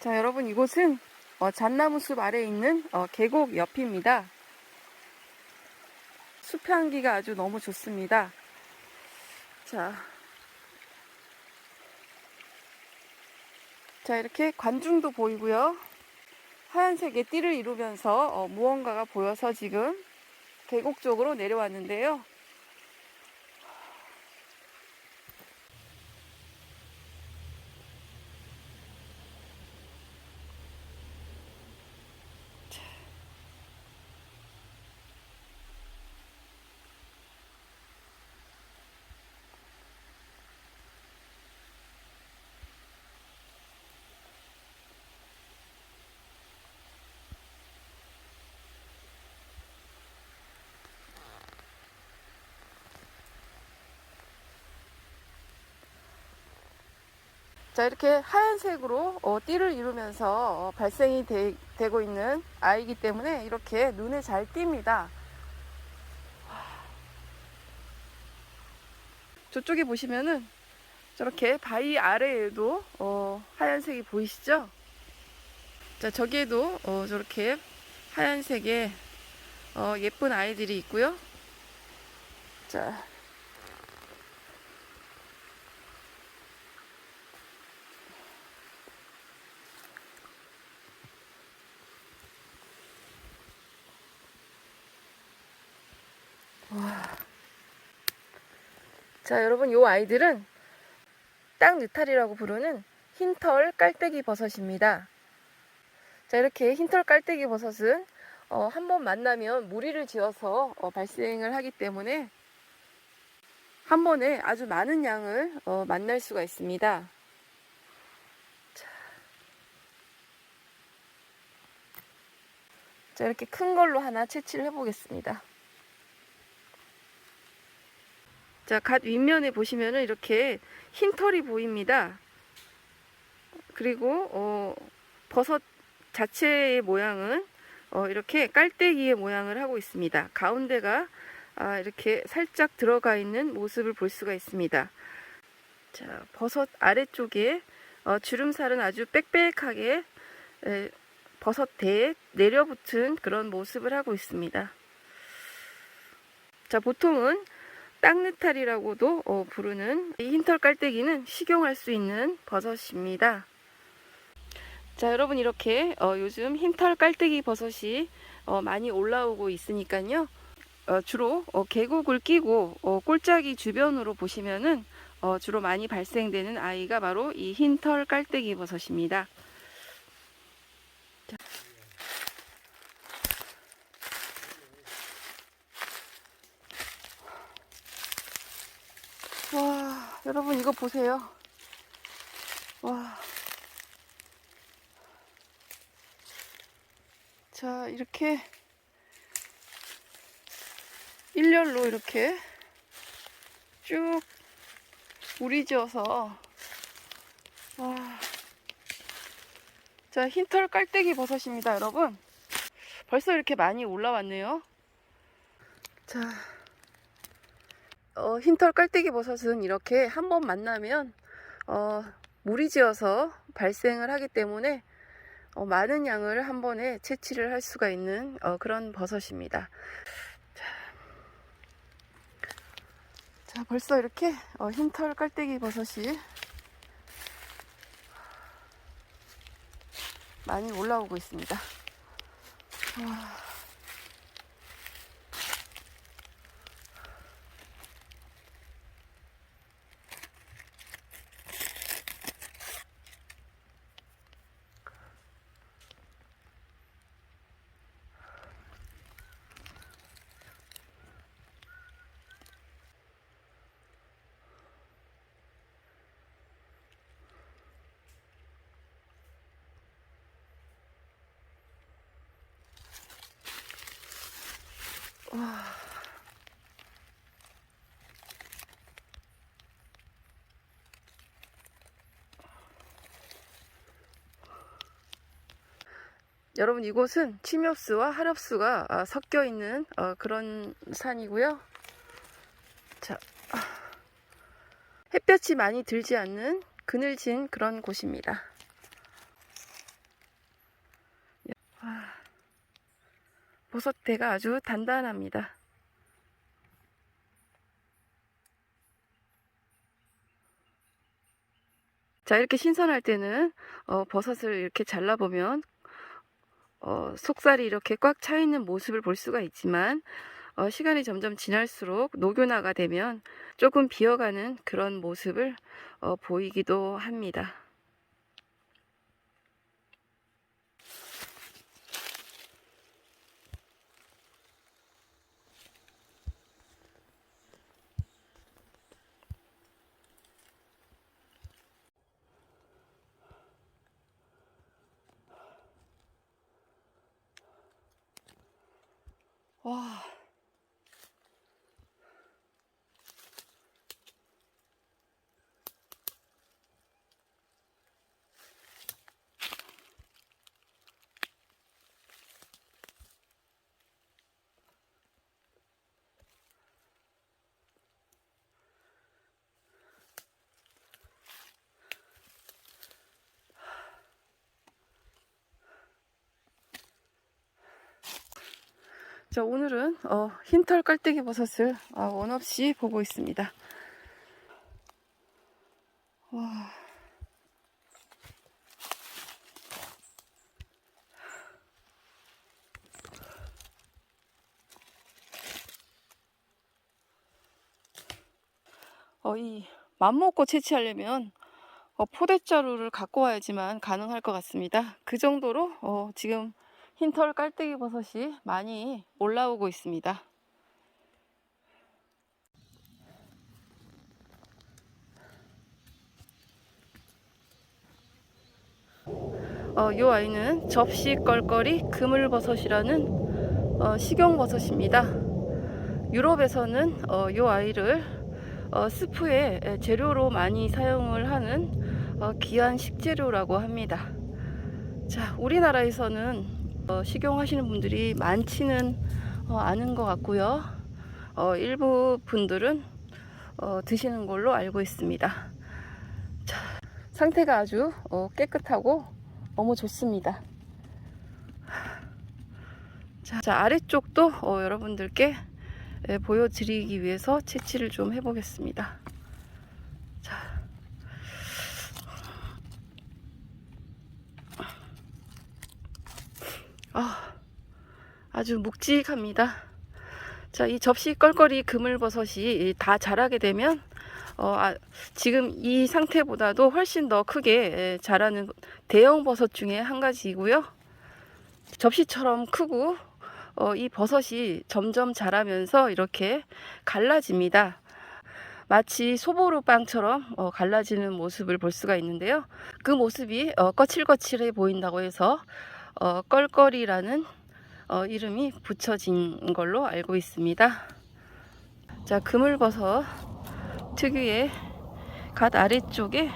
자, 여러분 이곳은 어, 잣나무 숲 아래에 있는 어, 계곡 옆입니다. 숲 향기가 아주 너무 좋습니다. 자, 자 이렇게 관중도 보이고요. 하얀색의 띠를 이루면서 어, 무언가가 보여서 지금 계곡 쪽으로 내려왔는데요. 자 이렇게 하얀색으로 어, 띠를 이루면서 어, 발생이 되, 고 있는 아이기 때문에 이렇게 눈에 잘 띕니다. 저쪽에 보시면은 저렇게 바위 아래에도 어, 하얀색이 보이시죠? 자 저기에도 어, 저렇게 하얀색의 어, 예쁜 아이들이 있고요. 자 자, 여러분, 요 아이들은 땅 느타리라고 부르는 흰털 깔때기 버섯입니다. 자, 이렇게 흰털 깔때기 버섯은 어, 한번 만나면 무리를 지어서 어, 발생을 하기 때문에 한 번에 아주 많은 양을 어, 만날 수가 있습니다. 자. 자, 이렇게 큰 걸로 하나 채취를 해보겠습니다. 자, 갓 윗면에 보시면은 이렇게 흰 털이 보입니다. 그리고 어, 버섯 자체의 모양은 어, 이렇게 깔때기의 모양을 하고 있습니다. 가운데가 아, 이렇게 살짝 들어가 있는 모습을 볼 수가 있습니다. 자, 버섯 아래쪽에 어, 주름살은 아주 빽빽하게 에, 버섯 대에 내려붙은 그런 모습을 하고 있습니다. 자, 보통은 땅느탈이라고도 어, 부르는 이 흰털 깔때기는 식용할 수 있는 버섯입니다. 자 여러분 이렇게 어, 요즘 흰털 깔때기 버섯이 어, 많이 올라오고 있으니까요. 어, 주로 어, 계곡을 끼고 어, 꼴짝이 주변으로 보시면은 어, 주로 많이 발생되는 아이가 바로 이 흰털 깔때기 버섯입니다. 자. 와, 여러분 이거 보세요. 와. 자, 이렇게 일렬로 이렇게 쭉 우리 지어서 와. 자, 흰털 깔때기 버섯입니다, 여러분. 벌써 이렇게 많이 올라왔네요. 자, 어, 흰털 깔때기 버섯은 이렇게 한 번 만나면 어, 무리지어서 발생을 하기 때문에 어, 많은 양을 한 번에 채취를 할 수가 있는 어, 그런 버섯입니다. 자, 자 벌써 이렇게 어, 흰털 깔때기 버섯이 많이 올라오고 있습니다. 와. 와. 여러분 이곳은 침엽수와 하렵수가 아, 섞여 있는 어, 그런 산이고요. 자, 아, 햇볕이 많이 들지 않는 그늘진 그런 곳입니다. 버섯대가 아주 단단합니다. 자, 이렇게 신선할 때는 어, 버섯을 이렇게 잘라보면 어, 속살이 이렇게 꽉 차 있는 모습을 볼 수가 있지만 어, 시간이 점점 지날수록 녹요나가 되면 조금 비어가는 그런 모습을 어, 보이기도 합니다. 와. 자, 오늘은 어, 흰털 깔때기 버섯을 아, 원 없이 보고 있습니다. 와. 어, 이 맘먹고 채취하려면 어, 포대자루를 갖고 와야지만 가능할 것 같습니다. 그 정도로 어, 지금 흰털 깔때기 버섯이 많이 올라오고 있습니다. 어, 이 아이는 접시 껄껄이 그물버섯이라는 어, 식용버섯입니다. 유럽에서는 어, 이 아이를 어, 스프의 재료로 많이 사용을 하는 어, 귀한 식재료라고 합니다. 자, 우리나라에서는 어, 식용하시는 분들이 많지는 어, 않은 것 같고요. 어, 일부 분들은 어, 드시는 걸로 알고 있습니다. 자, 상태가 아주 어, 깨끗하고 너무 좋습니다. 자, 자, 아래쪽도 어, 여러분들께 예, 보여드리기 위해서 채취를 좀 해보겠습니다. 자. 아, 아주 묵직합니다. 자, 이 접시 껄껄이 그물버섯이 다 자라게 되면 어, 아, 지금 이 상태보다도 훨씬 더 크게 예, 자라는 대형 버섯 중에 한 가지이고요. 접시처럼 크고 어, 이 버섯이 점점 자라면서 이렇게 갈라집니다. 마치 소보루 빵처럼 어, 갈라지는 모습을 볼 수가 있는데요. 그 모습이 어, 거칠거칠해 보인다고 해서 어, 껄껄이라는 어, 이름이 붙여진 걸로 알고 있습니다. 자, 그물버섯 특유의 갓 아래쪽에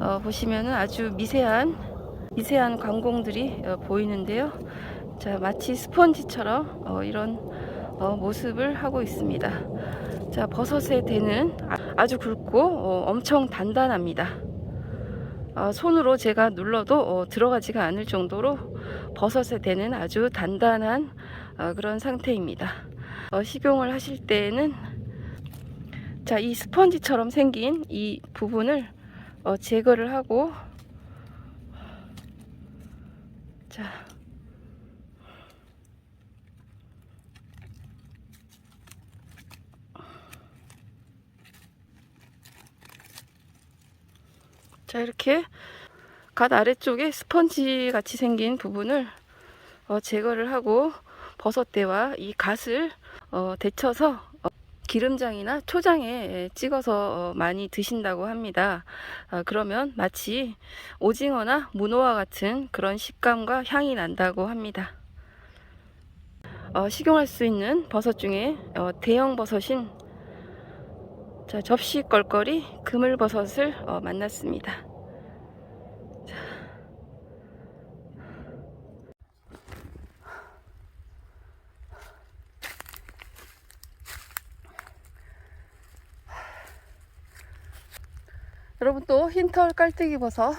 어, 보시면은 아주 미세한 미세한 관공들이 어, 보이는데요. 자, 마치 스펀지처럼 어, 이런 어, 모습을 하고 있습니다. 자, 버섯의 대는 아- 아주 굵고 어, 엄청 단단합니다. 아, 손으로 제가 눌러도 어, 들어가지가 않을 정도로 버섯의 대는 아주 단단한 어, 그런 상태입니다. 어, 식용을 하실 때에는 자, 이 스펀지처럼 생긴 이 부분을 어, 제거를 하고 자, 자 이렇게 갓 아래쪽에 스펀지 같이 생긴 부분을 어, 제거를 하고 버섯대와 이 갓을 어, 데쳐서 어, 기름장이나 초장에 찍어서 어, 많이 드신다고 합니다. 아, 그러면 마치 오징어나 문어와 같은 그런 식감과 향이 난다고 합니다. 어, 식용할 수 있는 버섯 중에 어, 대형 버섯인 자, 접시 껄껄이 그물버섯을 어, 만났습니다. 자. 여러분 또 흰털 깔때기 버섯 어,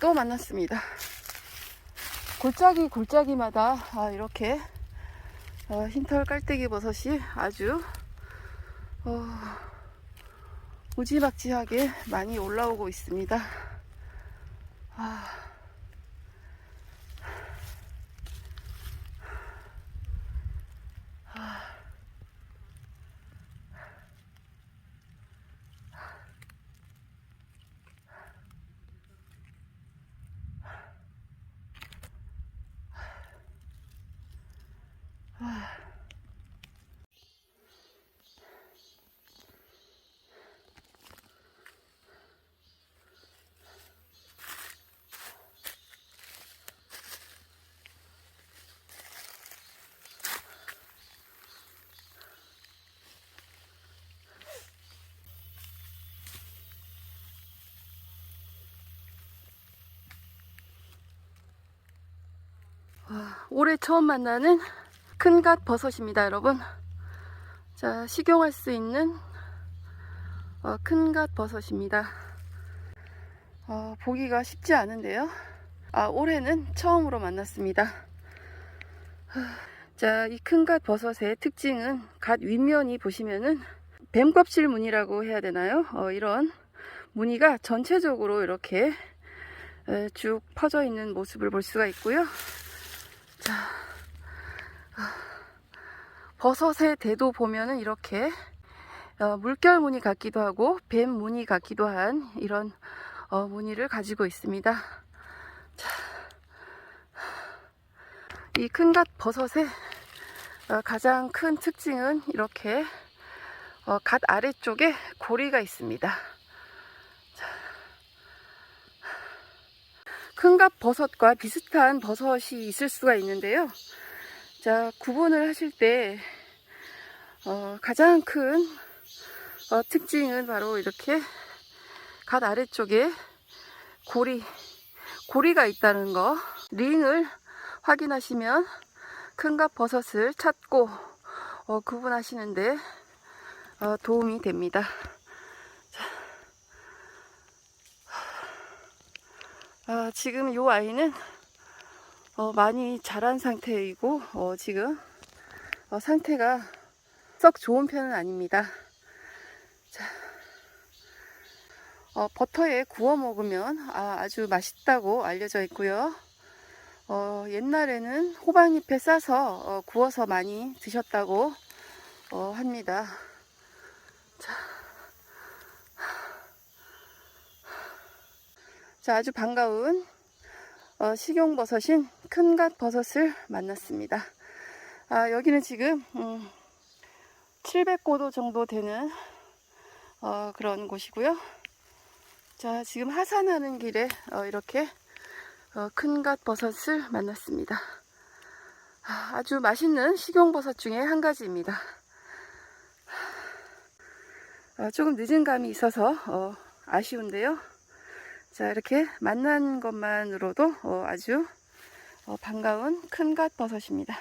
또 만났습니다. 골짜기 골짜기마다 아, 이렇게 어, 흰털 깔때기 버섯이 아주 어, 무지막지하게 많이 올라오고 있습니다. 아, 올해 처음 만나는 큰갓 버섯입니다, 여러분. 자, 식용할 수 있는 어, 큰갓 버섯입니다. 어, 보기가 쉽지 않은데요. 아, 올해는 처음으로 만났습니다. 자, 이 큰갓 버섯의 특징은 갓 윗면이 보시면은 뱀껍질 무늬라고 해야 되나요? 어, 이런 무늬가 전체적으로 이렇게 에, 쭉 퍼져 있는 모습을 볼 수가 있고요. 자, 아, 버섯의 대도 보면은 이렇게 어, 물결 무늬 같기도 하고 뱀 무늬 같기도 한 이런 어, 무늬를 가지고 있습니다. 자, 이 큰갓 버섯의 어, 가장 큰 특징은 이렇게 어, 갓 아래쪽에 고리가 있습니다. 큰갑 버섯과 비슷한 버섯이 있을 수가 있는데요. 자, 구분을 하실 때, 어, 가장 큰 어, 특징은 바로 이렇게 갓 아래쪽에 고리, 고리가 있다는 거. 링을 확인하시면 큰갑 버섯을 찾고 어, 구분하시는데 어, 도움이 됩니다. 아, 지금 이 아이는 어, 많이 자란 상태이고 어, 지금 어, 상태가 썩 좋은 편은 아닙니다. 자, 어, 버터에 구워 먹으면 아, 주 맛있다고 알려져 있고요. 어, 옛날에는 호박잎에 싸서 어, 구워서 많이 드셨다고 어, 합니다. 자, 아주 반가운 어, 식용버섯인 큰갓 버섯을 만났습니다. 아, 여기는 지금 음, 700고도 정도 되는 어, 그런 곳이고요. 자, 지금 하산하는 길에 어, 이렇게 어, 큰갓 버섯을 만났습니다. 아, 아주 맛있는 식용버섯 중에 한 가지입니다. 아, 조금 늦은 감이 있어서 어, 아쉬운데요. 자, 이렇게 만난 것만으로도 어, 아주 어, 반가운 큰갓 버섯입니다.